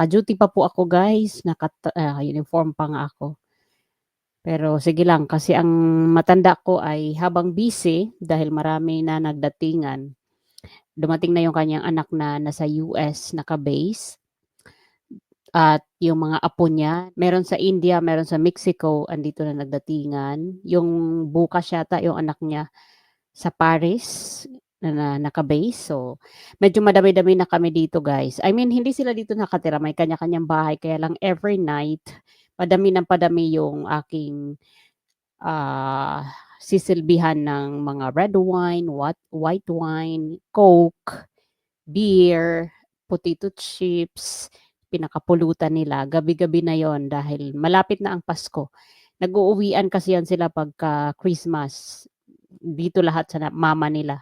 naka-duty pa po ako guys, naka ah, uniform pa nga ako. Pero sige lang kasi ang matanda ko ay habang busy dahil marami na nagdatingan, dumating na yung kanyang anak na nasa US naka-base. At yung mga apo niya, meron sa India, meron sa Mexico, andito na nagdatingan. Yung bukas yata yung anak niya sa Paris na, na naka-base. So, medyo madami-dami na kami dito guys. I mean, hindi sila dito nakatira, may kanya-kanyang bahay. Kaya lang every night, padami ng padami yung aking ah sisilbihan ng mga red wine, what, white wine, coke, beer, potato chips, pinakapulutan nila. Gabi-gabi na yon dahil malapit na ang Pasko. Nag-uuwian kasi yan sila pagka Christmas. Dito lahat sa mama nila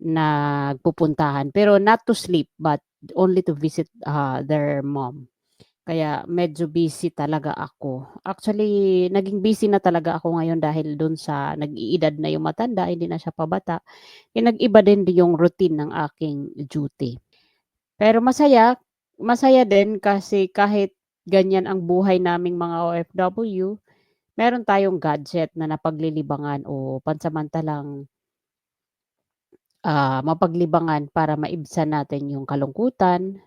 nagpupuntahan. Pero not to sleep, but only to visit ah, their mom. Kaya medyo busy talaga ako. Actually, naging busy na talaga ako ngayon dahil dun sa nag-iedad na yung matanda, hindi na siya pabata. Eh, nag-iba din yung routine ng aking duty. Pero masaya, masaya din kasi kahit ganyan ang buhay naming mga OFW, meron tayong gadget na napaglilibangan o pansamantalang ah, mapaglibangan para maibsan natin yung kalungkutan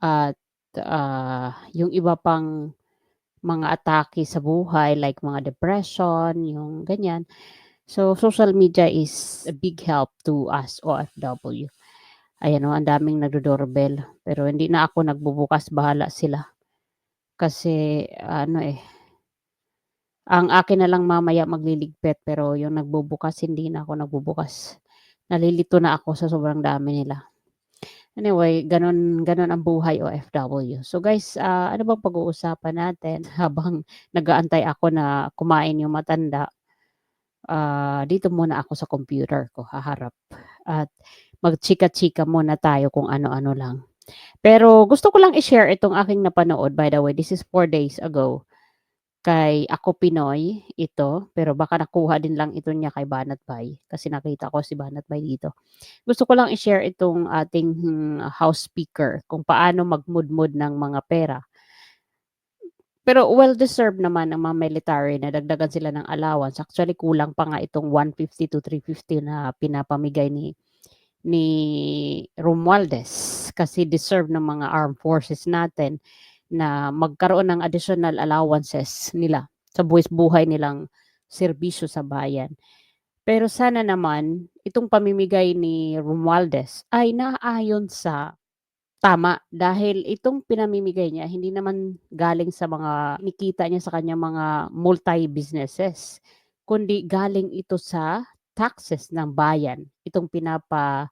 at ah, yung iba pang mga atake sa buhay like mga depression, yung ganyan. So, social media is a big help to us OFW. Ayan o, ang daming nagdo-doorbell. Pero hindi na ako nagbubukas, bahala sila. Kasi, ano eh, ang akin na lang mamaya magliligpit, pero yung nagbubukas, hindi na ako nagbubukas. Nalilito na ako sa sobrang dami nila. Anyway, ganun, ganun ang buhay OFW. So guys, ah, ano bang pag-uusapan natin habang nagaantay ako na kumain yung matanda? Ah, dito muna ako sa computer ko, haharap. At magchika-chika muna tayo kung ano-ano lang. Pero gusto ko lang i-share itong aking napanood. By the way, this is four days ago. Kay Ako Pinoy, ito. Pero baka nakuha din lang ito niya kay Banat Bay. Kasi nakita ko si Banat Bay dito. Gusto ko lang i-share itong ating hmm, house speaker. Kung paano magmudmud ng mga pera. Pero well-deserved naman ng mga military na dagdagan sila ng allowance. Actually, kulang pa nga itong 150 to 350 na pinapamigay ni ni Romualdez kasi deserve ng mga armed forces natin na magkaroon ng additional allowances nila sa buwis-buhay nilang serbisyo sa bayan. Pero sana naman itong pamimigay ni Romualdez ay naayon sa tama dahil itong pinamimigay niya hindi naman galing sa mga nikita niya sa kanyang mga multi-businesses kundi galing ito sa taxes ng bayan. Itong pinapa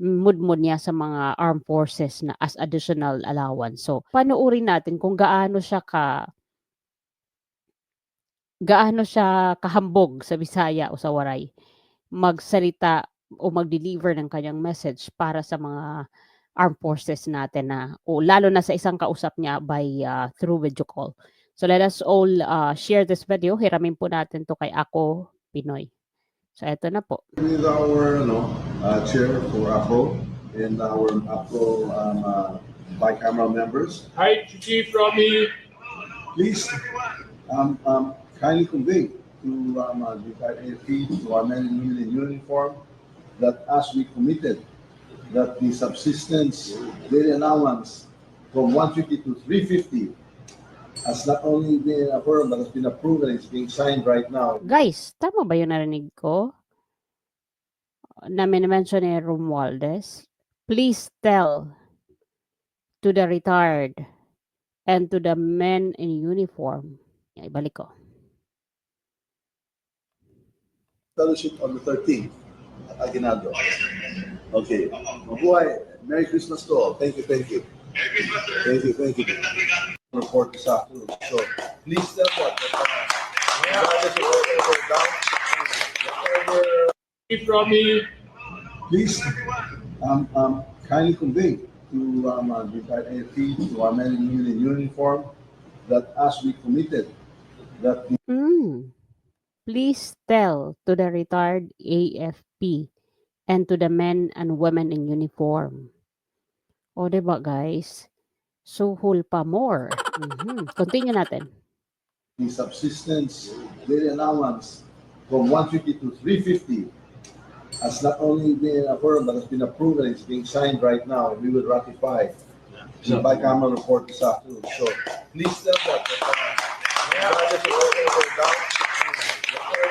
mudmud niya sa mga armed forces na as additional allowance. So, panoorin natin kung gaano siya ka gaano siya kahambog sa Bisaya o sa Waray magsalita o mag-deliver ng kanyang message para sa mga armed forces natin na o lalo na sa isang kausap niya by uh, through video call. So let us all uh, share this video. Hiramin po natin to kay Ako Pinoy. So eto na po. with our no, uh, chair for APRO and our APRO um, uh, bicameral members. Hi, Chief Romy. Please um, um, kindly convey to um, uh, the AFP, to our men and women in uniform, that as we committed, that the subsistence daily allowance from 150 to 350 has not only been affirmed but has been approved and it's being signed right now. Guys, tama ba yung narinig ko? Na mention ni Romualdez? Please tell to the retired and to the men in uniform. Ibalik ko. fellowship on the 13th at Aguinaldo. Okay. Mabuhay. Merry Christmas to all. Thank you, thank you. Thank you, thank you. Report this afternoon. So please tell what. that, regardless of whatever down, whatever, Chief Romy. Please um, um, kindly convey to um, uh, the AFP, to our men and women in uniform, that as we committed, that the Mm. Please tell to the retired AFP and to the men and women in uniform. O, diba guys? Suhol pa more. Mhm. Continue natin. the subsistence daily allowance from 150 to 350 has not only been affirmed, but has been approved and it's being signed right now. We will ratify the bicameral report this afternoon. So please tell that. that, uh,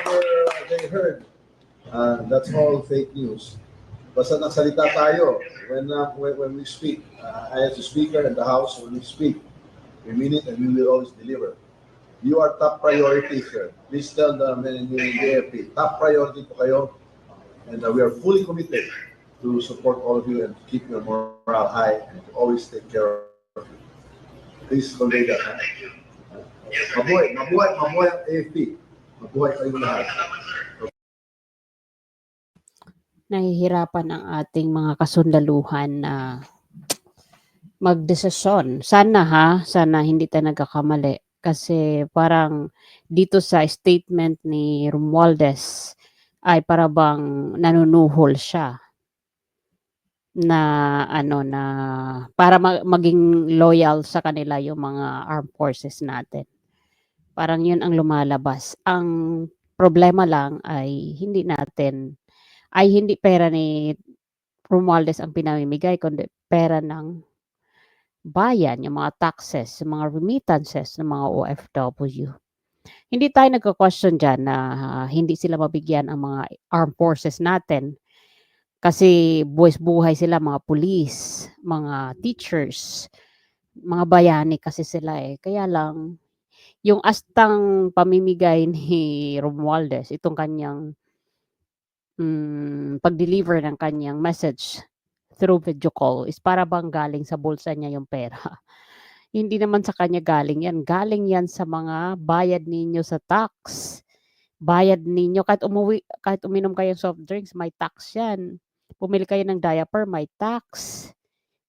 Whatever they heard, uh, that's all fake news. Basta nagsalita tayo when, uh, when, when we speak. Uh, I as a speaker in the House, when we speak, we mean it and we will always deliver. You are top priority, sir. Please tell the men and women in the AFP, top priority po kayo. And uh, we are fully committed to support all of you and keep your morale high and to always take care of you. Please convey that. ha? Mabuhay, mabuhay, mabuhay ang AFP. Mabuhay kayo lahat. Nahihirapan ang ating mga kasundaluhan na magdesisyon. Sana ha, sana hindi tayo nagkakamali. Kasi parang dito sa statement ni Romualdez ay para bang nanunuhol siya na ano na para ma- maging loyal sa kanila yung mga armed forces natin. Parang yun ang lumalabas. Ang problema lang ay hindi natin ay hindi pera ni Romualdez ang pinamimigay kundi pera ng bayan, yung mga taxes, yung mga remittances ng mga OFW. Hindi tayo nagka-question dyan na ah, hindi sila mabigyan ang mga armed forces natin kasi buwis-buhay sila, mga police, mga teachers, mga bayani kasi sila eh. Kaya lang, yung astang pamimigay ni Romualdez, itong kanyang mm, pag-deliver ng kanyang message through video call is para bang galing sa bulsa niya yung pera. Hindi naman sa kanya galing yan. Galing yan sa mga bayad ninyo sa tax. Bayad ninyo. Kahit umuwi, kahit uminom kayo ng soft drinks, may tax yan. Pumili kayo ng diaper, may tax.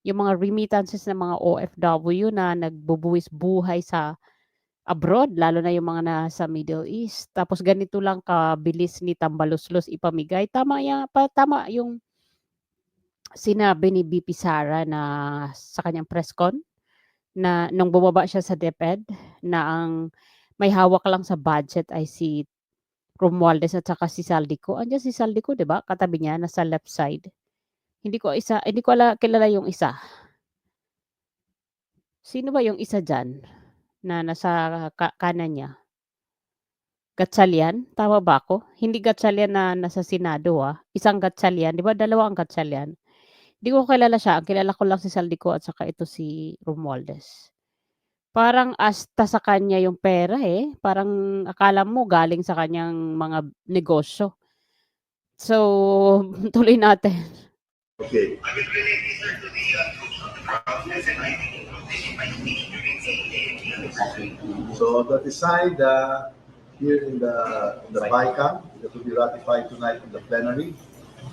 Yung mga remittances ng mga OFW na nagbubuwis buhay sa abroad, lalo na yung mga nasa Middle East. Tapos ganito lang kabilis ni Tambaluslos ipamigay. Tama, ya, pa, tama yung sinabi ni BP Sara na sa kanyang press con na nung bumaba siya sa DepEd na ang may hawak lang sa budget ay si Romualdez at saka si Saldico. Andiyan si Saldico, 'di ba? Katabi niya nasa left side. Hindi ko isa, hindi ko ala, kilala yung isa. Sino ba yung isa diyan na nasa ka- kanan niya? Gatchalian? Tama ba ako? Hindi Gatchalian na nasa Senado ah. Isang Gatchalian. Di ba dalawa ang Gatchalian? Hindi ko kilala siya. Ang kilala ko lang si Saldico at saka ito si Romualdez. Parang asta sa kanya yung pera eh. Parang akala mo galing sa kanyang mga negosyo. So, tuloy natin. Okay. So that decide uh, here in the in the BICAM that will be ratified tonight in the plenary.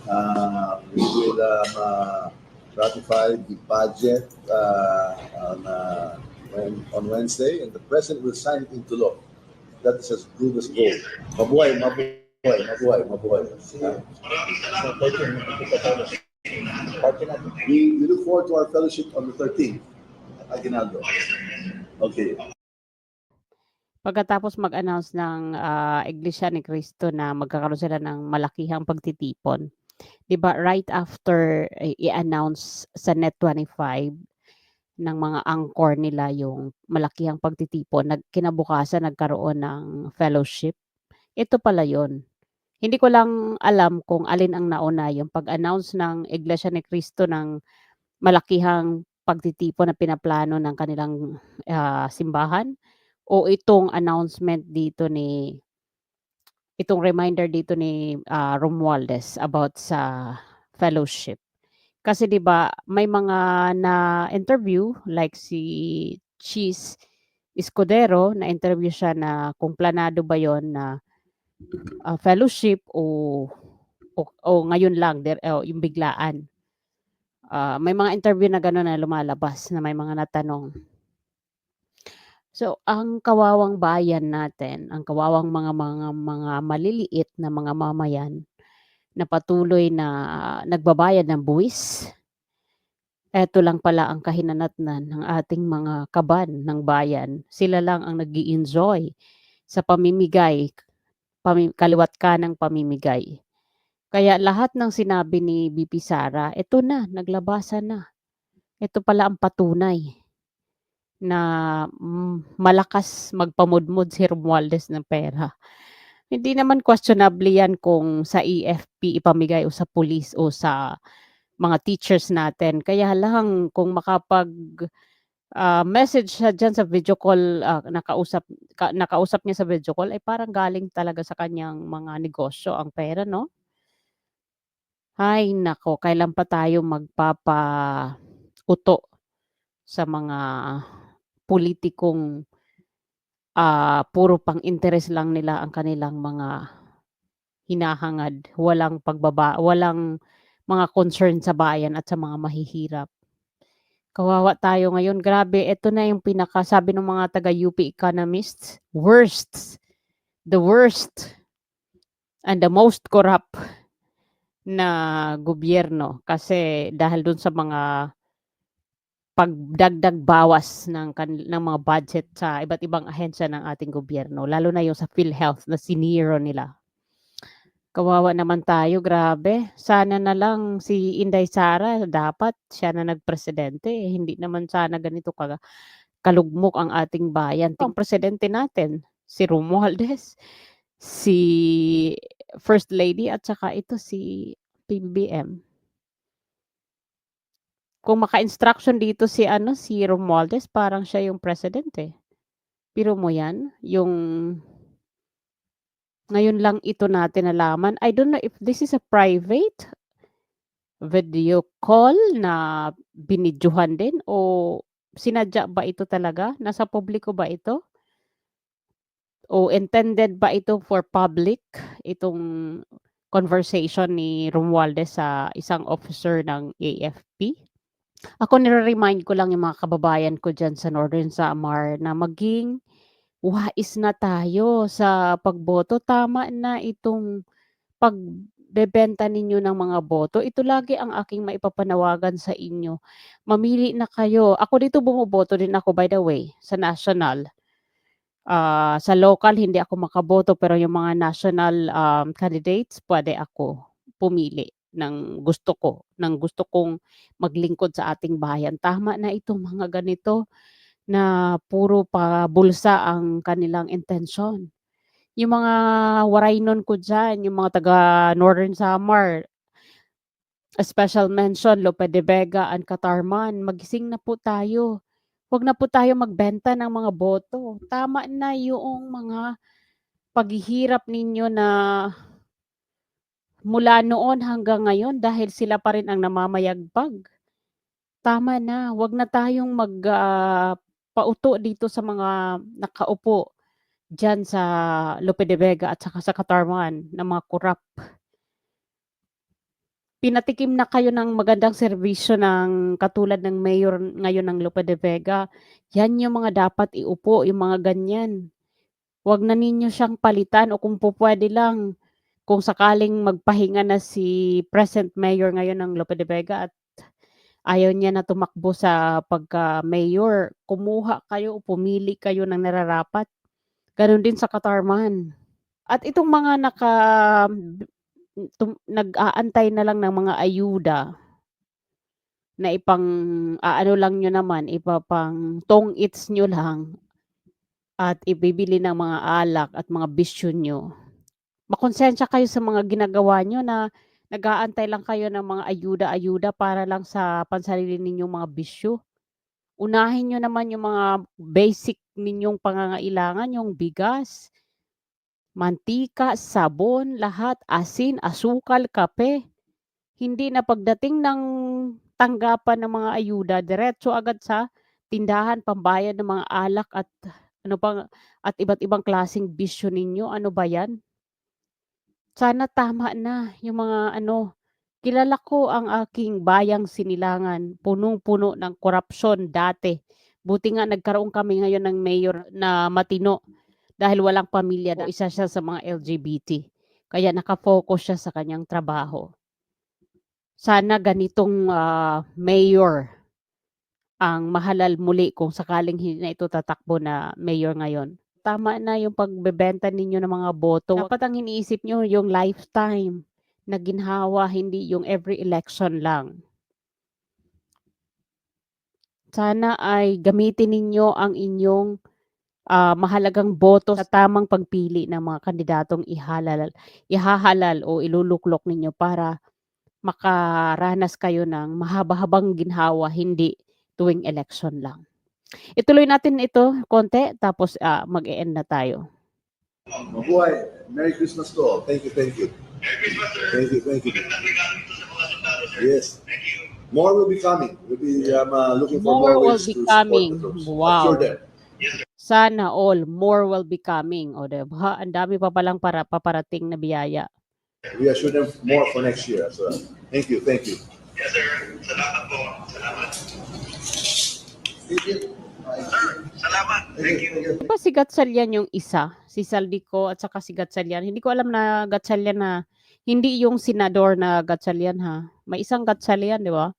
Uh, we will um, uh, ratify the budget uh, on, uh, when, on Wednesday, and the president will sign it into law. That is as good as gold. Mabuhay, mabuhay, mabuhay, mabuhay. We, we look forward to our fellowship on the 13th, Aguinaldo. Okay. Pagkatapos mag-announce ng ah, Iglesia ni Cristo na magkakaroon sila ng malakihang pagtitipon. 'Di ba right after i-announce sa Net25 ng mga angkor nila yung malakihang pagtitipon, nag kinabukasan nagkaroon ng fellowship. Ito pala 'yon. Hindi ko lang alam kung alin ang nauna, yung pag-announce ng Iglesia ni Cristo ng malakihang pagtitipon na pinaplano ng kanilang ah, simbahan o itong announcement dito ni itong reminder dito ni ah, Romualdez about sa fellowship. Kasi 'di ba may mga na interview like si Cheese Escudero na interview siya na kung planado ba 'yon na ah, fellowship o, o o ngayon lang der, o yung biglaan. Ah, may mga interview na gano'n na lumalabas na may mga natanong. So, ang kawawang bayan natin, ang kawawang mga mga mga maliliit na mga mamayan na patuloy na nagbabayad ng buwis Eto lang pala ang kahinanatnan ng ating mga kaban ng bayan. Sila lang ang nag-i-enjoy sa pamimigay, pami kaliwa't kanang pamimigay. Kaya lahat ng sinabi ni VP Sara, eto na, naglabasan na. Ito pala ang patunay na, hmm, malakas magpamudmod si Romualdez ng pera. Hindi naman questionable 'yan kung sa EFP ipamigay o sa pulis o sa mga teachers natin. Kaya lang kung makapag, ah, message siya diyan sa video call, ah, nakausap ka nakausap niya sa video call ay parang galing talaga sa kaniyang mga negosyo ang pera 'no? Hay naku, kailan pa tayo magpapauto sa mga pulitikong, ah, puro pang-interes lang nila ang kanilang mga hinahangad. Walang pagbaba walang mga concern sa bayan at sa mga mahihirap. Kawawa tayo ngayon. Grabe, eto na yung pinaka sabi ng mga taga-UP economists, worst, the worst and the most corrupt na gobyerno. Kasi dahil dun sa mga pagdagdag bawas ng ng mga budget sa iba't ibang ahensya ng ating gobyerno, lalo na yung sa PhilHealth na siniro nila. Kawawa naman tayo, grabe. Sana na lang si Inday Sara dapat siya na nagpresidente, eh, hindi naman sana ganito ka kalugmok ang ating bayan. Ang presidente natin, si Romualdez, si First Lady at saka ito si PBBM. Kung maka-instruction dito si ano, si Romualdez parang siya yung president, eh. Biro mo 'yan, yung ngayon lang ito natin nalaman. I don't know if this is a private video call na binidyohan din o sinadya ba ito talaga? Nasa publiko ba ito? O intended ba ito for public, itong conversation ni Romualdez sa isang officer ng AFP? Ako nire-remind ko lang yung mga kababayan ko diyan sa Northern Samar na maging wais na tayo sa pagboto. Tama na itong pagbebenta ninyo ng mga boto. Ito lagi ang aking maipapanawagan sa inyo. Mamili na kayo. Ako dito bumoboto din ako by the way, sa national. Ah, sa local hindi ako makaboto pero yung mga national, um, candidates puwede ako pumili ng gusto ko, ng gusto kong maglingkod sa ating bayan. Tama na itong mga ganito na puro pabulsa ang kanilang intensyon. Yung mga waraynon ko diyan, yung mga taga Northern Samar, a special mention Lope de Vega and Catarman, magising na po tayo. Huwag na po tayo magbenta ng mga boto. Tama na yoong mga paghihirap ninyo na mula noon hanggang ngayon dahil sila pa rin ang namamayagpag. Tama na, huwag na tayong mag, ah, pauto dito sa mga nakaupo diyan sa Lope de Vega at saka sa Catarman na mga kurap. Pinatikim na kayo ng magandang serbisyo ng katulad ng mayor ngayon ng Lope de Vega. Yan yung mga dapat iupo, yung mga ganyan. Huwag na ninyo siyang palitan o kung pupuwede lang, kung sakaling magpahinga na si present mayor ngayon ng Lope de Vega at ayaw niya na tumakbo sa pagka-mayor, kumuha kayo o pumili kayo ng nararapat. Gano'n din sa Catarman. At itong mga naka tum nag-aantay na lang ng mga ayuda na ipang-aano lang niyo naman, ipapang tong-its niyo lang at ibibili ng mga alak at mga bisyo niyo. Makonsensya kayo sa mga ginagawa niyo na nag-aantay lang kayo ng mga ayuda-ayuda para lang sa pansarili ninyong mga bisyo. Unahin niyo naman yung mga basic ninyong pangangailangan, yung bigas, mantika, sabon, lahat, asin, asukal, kape. Hindi na pagdating ng tanggapan ng mga ayuda, diretso agad sa tindahan pambayad ng mga alak at ano pang at iba't ibang klaseng bisyo ninyo. Ano ba 'yan? Sana tama na yung mga ano, kilala ko ang aking bayang Sinilangan, punong-puno ng korapsyon dati. Buti nga nagkaroon kami ngayon ng mayor na matino dahil walang pamilya o isa siya sa mga LGBT. Kaya naka-focus siya sa kanyang trabaho. Sana ganitong, ah, mayor ang mahalal muli kung sakaling hindi na ito tatakbo na mayor ngayon. Tama na yung pagbebenta ninyo ng mga boto. Dapat ang iniisip nyo yung lifetime na ginhawa, hindi yung every election lang. Sana ay gamitin ninyo ang inyong ah, mahalagang boto sa tamang pagpili ng mga kandidatong ihalal, ihahalal o iluluklok ninyo para makaranas kayo ng mahaba-habang ginhawa, hindi tuwing election lang. Ituloy natin ito konti, tapos ah, mag-e-end na tayo. Mabuhay. Merry Christmas to all. Thank you, thank you. Thank you, thank you. Yes. More will be coming. We'll be um, uh, looking for More more, will ways be to support coming. the troops. Wow. Them. Sana all, more will be coming. O diba? Ang dami pa palang para, paparating na biyaya. We assure them more for next year well. Thank you, thank you. Yes, sir. Salamat po. Salamat. Thank you. Salamat. Thank you. Thank you. Diba si yung isa? Si Saldico at saka si Gatchalian. Hindi ko alam na Gatchalian na hindi yung senador na Gatchalian ha. May isang Gatchalian, di ba?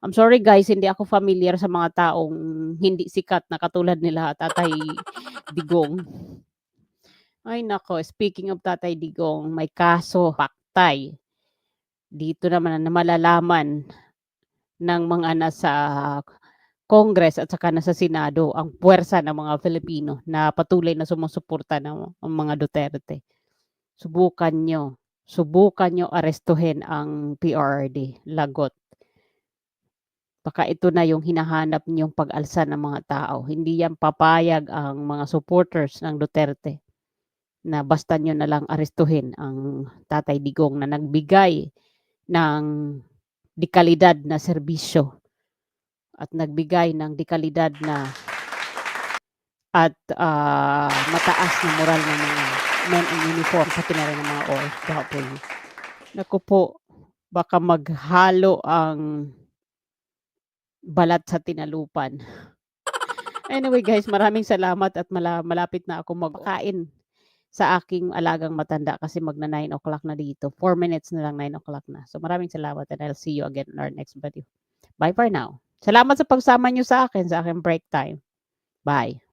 I'm sorry guys, hindi ako familiar sa mga taong hindi sikat na katulad nila Tatay Digong. Ay nako, speaking of Tatay Digong, may kaso, paktay. Dito naman na malalaman ng mga nasa Congress at saka nasa Senado ang puwersa ng mga Filipino na patuloy na sumusuporta ng mga Duterte. Subukan nyo. Subukan nyo arestuhin ang PRRD. Lagot. Baka ito na yung hinahanap niyong pag-alsa ng mga tao. Hindi yan papayag ang mga supporters ng Duterte na basta nyo na lang arestuhin ang Tatay Digong na nagbigay ng dikalidad na serbisyo at nagbigay ng dekalidad na at ah, mataas na moral ng mga men in uniform sa tinarin ng mga OFW. Naku po, baka maghalo ang balat sa tinalupan. Anyway guys, maraming salamat at mala- malapit na ako magkain sa aking alagang matanda kasi magna 9 o'clock na dito. 4 minutes na lang 9 o'clock na. So maraming salamat and I'll see you again in our next video. Bye for now. Salamat sa pagsama nyo sa akin sa aking break time. Bye.